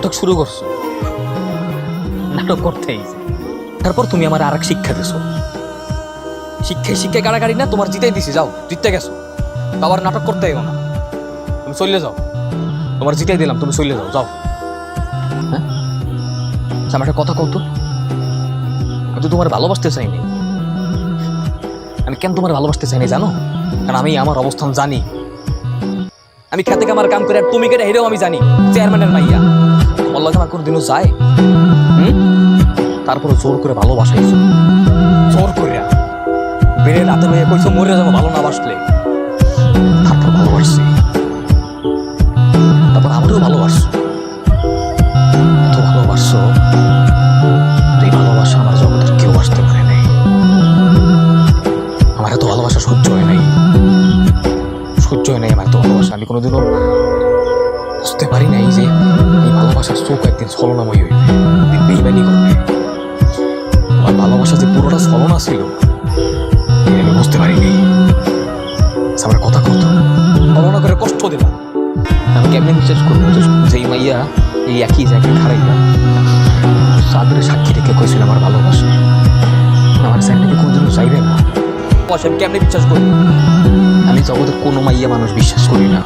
নাটক শুরু করছ? নাটক করতেই। তারপর তুমি আমার আর এক শিক্ষা দিছো। শিক্ষায় শিক্ষায় গাড়াগাড়ি না তোমার জিতেই দিছি যাও জিততে গেছো। আবার নাটক করতে এগো না। তুমি চলে যাও। তোমার জিতেই দিলাম তুমি চলে যাও যাও। হ্যাঁ? আচ্ছা, আমার একটা কথা কত আমি তো তোমার ভালোবাসতে চাইনি আমি কেন তোমার ভালোবাসতে চাইনি জানো? কারণ আমি আমার অবস্থান জানি। আমি খেতে আমার কাম করে আর তুমি কেটে হেরেও আমি জানি চেয়ারম্যানের মাইয়া। কোনোদিনও যায়? তারপরে জোর করে ভালোবাসাইছো জোর করে? বেড়ে রাতে মেয়ে কইছো, মরে যাব, ভালো না বাসলে। তারপর ভালোবাসছি। তারপর আমারও ভালোবাসছো। ভালোবাসছো ভালোবাসা আমার কেউ পারে নাই। ভালোবাসা সহ্য হয় নাই। সহ্য হয় নাই আমার এত ভালোবাসা। আমি কোনোদিনও বুঝতে পারি নাই যে এই ভালোবাসার চোখ একদিন ছলনাময় হইবে একদিন বেইমানি করবে আমার ভালোবাসা যে পুরোটা ছলনা ছিল আমি বুঝতে পারিনি আমার কথা কত ছলনা করে কষ্ট দিলাম আমি কেমনি বিশ্বাস করব যে যেই মাইয়া এই একই জায়গায় খারাইলাম সাদরে সাক্ষী রেখে কইছিল আমার ভালোবাসা আমার সাইডে কোনোদিনও চাইবে না আমি কেমনি বিশ্বাস করি আমি জগতের কোনো মাইয়া মানুষ বিশ্বাস করি না